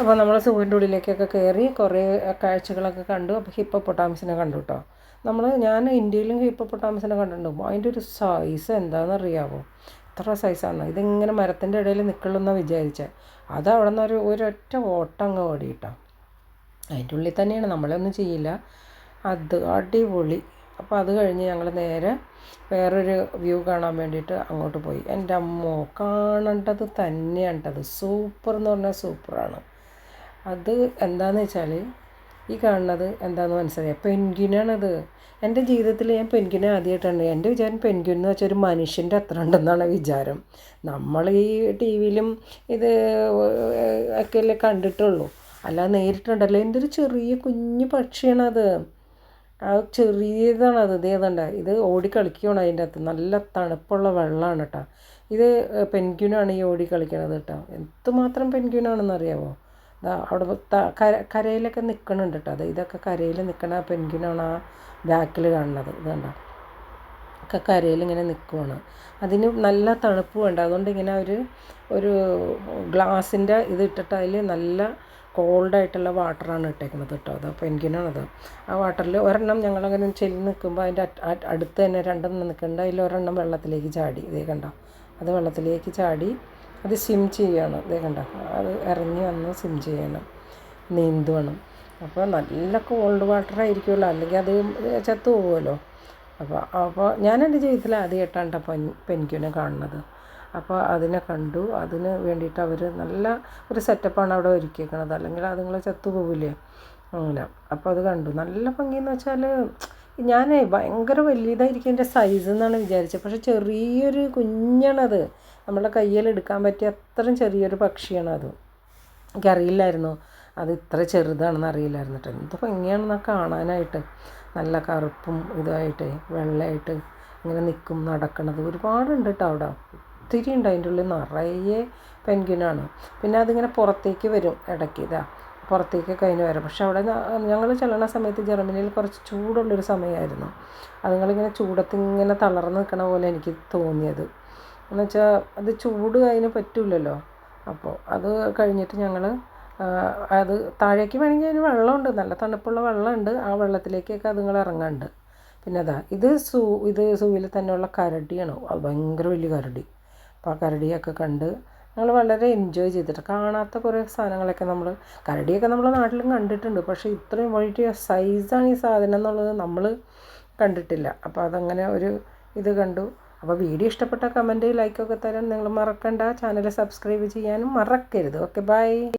അപ്പോൾ നമ്മൾ സൂവിന്റെ ഉള്ളിലേക്കൊക്കെ കയറി കുറേ കാഴ്ചകളൊക്കെ കണ്ടു. അപ്പോൾ ഹിപ്പോപ്പൊട്ടാമസിനെ കണ്ടു കേട്ടോ നമ്മൾ ഞാൻ ഇന്ത്യയിലും ഹിപ്പോപ്പൊട്ടാമസിനെ കണ്ടിട്ടുണ്ട് അതിന്റെ ഒരു സൈസ് എന്താണെന്ന് അറിയാമോ എത്ര സൈസാണ് ഇതിങ്ങനെ മരത്തിന്റെ ഇടയിൽ നിൽക്കണമെന്നാണ് വിചാരിച്ചത് അത് അവിടെ നിന്ന് ഒരു ഒരൊറ്റ ഓട്ടം അങ്ങ് ഓടി കേട്ടോ അതിന്റെ ഉള്ളിൽ തന്നെയാണ്. നമ്മളൊന്നും ചെയ്യില്ല. അത് അടിപൊളി. അപ്പോൾ അത് കഴിഞ്ഞ് ഞങ്ങൾ നേരെ വേറൊരു വ്യൂ കാണാൻ വേണ്ടിയിട്ട് അങ്ങോട്ട് പോയി. എന്റെ അമ്മോ കാണേണ്ടത് തന്നെയാണ് സൂപ്പർ എന്ന് പറഞ്ഞാൽ സൂപ്പറാണ്. അത് എന്താണെന്ന് വെച്ചാൽ ഈ കാണുന്നത് എന്താണെന്ന് മനസ്സിലായി? പെൻഗ്വിനാണത്. എന്റെ ജീവിതത്തിൽ ഞാൻ പെൻഗ്വിനെ ആദ്യമായിട്ടാണ് എന്റെ വിചാരം പെൻഗ്വിൻ എന്ന് വെച്ചാൽ ഒരു മനുഷ്യന്റെ അത്ര ഉണ്ടെന്നാണ് വിചാരം. നമ്മൾ ഈ ടി വിയിലും ഇത് ഒക്കെയല്ലേ കണ്ടിട്ടുള്ളൂ. അല്ലാതെ നേരിട്ടുണ്ടല്ലോ. എന്റെ ഒരു ചെറിയ കുഞ്ഞു പക്ഷിയാണത്. ആ ചെറിയതാണത്. ഇത് ഏതാണ്ട? ഇത് ഓടിക്കളിക്കുകയാണ് അതിന്റെ അകത്ത്. നല്ല തണുപ്പുള്ള വെള്ളമാണ് കേട്ടോ ഇത് പെൻഗ്വിനാണ് ഈ ഓടി കേട്ടോ എന്തുമാത്രം പെൻഗ്വിനാണെന്ന് അറിയാമോ ദാ അവിടെ കര കരയിലൊക്കെ നിൽക്കണുണ്ട് കേട്ടോ അത് ഇതൊക്കെ കരയിൽ നിൽക്കണ പെൻഗ്വിനാണ് ആ ബാക്കിൽ കാണുന്നത്. ഇത് കണ്ടോ? ഒക്കെ കരയിൽ ഇങ്ങനെ നിൽക്കുവാണ് അതിന് നല്ല തണുപ്പ് വേണ്ട. അതുകൊണ്ട് ഇങ്ങനെ ഒരു ഒരു ഗ്ലാസിന്റെ ഇത് ഇട്ടിട്ട് അതിൽ നല്ല കോൾഡായിട്ടുള്ള വാട്ടറാണ് ഇട്ടേക്കുന്നത് കേട്ടോ അത്. പെൻഗ്വിനാണത് ആ വാട്ടറിൽ ഒരെണ്ണം ഞങ്ങളങ്ങനെ ചെല്ലി നിൽക്കുമ്പോൾ അതിന്റെ അടുത്ത് തന്നെ രണ്ടെണ്ണം നിൽക്കുന്നുണ്ട് അതിൽ ഒരെണ്ണം വെള്ളത്തിലേക്ക് ചാടി. ഇതേ കണ്ടോ? അത് വെള്ളത്തിലേക്ക് ചാടി അത് സിം ചെയ്യണം. ദേ കണ്ടോ? അത് ഇറങ്ങി വന്ന് സിം ചെയ്യണം. നീന്തുവാണ് അപ്പോൾ നല്ല കോൾഡ് വാട്ടർ ആയിരിക്കുമല്ലോ. അല്ലെങ്കിൽ അത് ചത്തു പോകുമല്ലോ. അപ്പോൾ അപ്പോൾ ഞാൻ എന്റെ ജീവിതത്തിൽ ആദ്യമായിട്ടാണ് കേട്ടോ പെൻ കാണുന്നത്. അപ്പോൾ അതിനെ കണ്ടു. അതിന് വേണ്ടിയിട്ട് അവർ നല്ല ഒരു സെറ്റപ്പാണ് അവിടെ ഒരുക്കിയേക്കണത്. അല്ലെങ്കിൽ അതുങ്ങൾ ചത്തു പോവില്ലേ അങ്ങനെ. അപ്പോൾ അത് കണ്ടു. നല്ല ഭംഗിയെന്ന് വെച്ചാൽ ഞാൻ ഭയങ്കര വലിയതായിരിക്കും എന്റെ സൈസ് എന്നാണ് വിചാരിച്ചത്. പക്ഷെ ചെറിയൊരു കുഞ്ഞാണത്. നമ്മളെ കയ്യിലെടുക്കാൻ പറ്റിയ അത്രയും ചെറിയൊരു പക്ഷിയാണത്. എനിക്കറിയില്ലായിരുന്നു. അത് ഇത്ര ചെറുതാണെന്ന് അറിയില്ലായിരുന്നു കേട്ടോ. എന്ത് ഭംഗിയാണെന്ന് കാണാനായിട്ട്. നല്ല കറുപ്പും ഇതായിട്ട് വെള്ളമായിട്ട് ഇങ്ങനെ നിൽക്കും നടക്കണത്. ഒരുപാടുണ്ട് കേട്ടോ അവിടെ. ഒത്തിരി ഉണ്ട്. അതിന്റെ ഉള്ളിൽ നിറയെ പെൻഗ്വിനാണ്. പിന്നെ അതിങ്ങനെ പുറത്തേക്ക് വരും ഇടയ്ക്ക്. ഇതാ പുറത്തേക്കൊക്കെ കഴിഞ്ഞ് വരാം. പക്ഷെ അവിടെ ഞങ്ങൾ ചെല്ലണ സമയത്ത് ജർമ്മനിയിൽ കുറച്ച് ചൂടുള്ളൊരു സമയമായിരുന്നു. അതുങ്ങളിങ്ങനെ ചൂടത്ത് ഇങ്ങനെ തളർന്ന് നിൽക്കണ പോലെ എനിക്ക് തോന്നിയത്. എന്ന് വെച്ചാൽ അത് ചൂട് അതിന് പറ്റില്ലല്ലോ അപ്പോൾ അത് കഴിഞ്ഞിട്ട് ഞങ്ങൾ അത് താഴേക്ക് വേണമെങ്കിൽ അതിന് വെള്ളമുണ്ട്. നല്ല തണുപ്പുള്ള വെള്ളമുണ്ട്. ആ വെള്ളത്തിലേക്കൊക്കെ അതുങ്ങൾ ഇറങ്ങാണ്ട്. പിന്നെ അതാ ഇത് സൂ ഇത് സൂവിൽ തന്നെയുള്ള കരടിയാണ്. ഭയങ്കര വലിയ കരടി. അപ്പോൾ ആ കരടിയൊക്കെ കണ്ട് ഞങ്ങൾ വളരെ എൻജോയ് ചെയ്തിട്ട് കാണാത്ത കുറേ സാധനങ്ങളൊക്കെ നമ്മൾ കരടിയൊക്കെ നമ്മൾ നാട്ടിലും കണ്ടിട്ടുണ്ട്. പക്ഷേ ഇത്രയും വലിയ സൈസാണ് ഈ സാധനം എന്നുള്ളത് നമ്മൾ കണ്ടിട്ടില്ല. അപ്പോൾ അതങ്ങനെ ഒരു ഇത് കണ്ടു. അപ്പോൾ വീഡിയോ ഇഷ്ടപ്പെട്ട കമന്റ് ലൈക്കൊക്കെ തരാൻ നിങ്ങൾ മറക്കണ്ട. ചാനൽ സബ്സ്ക്രൈബ് ചെയ്യാനും മറക്കരുത്. Okay bye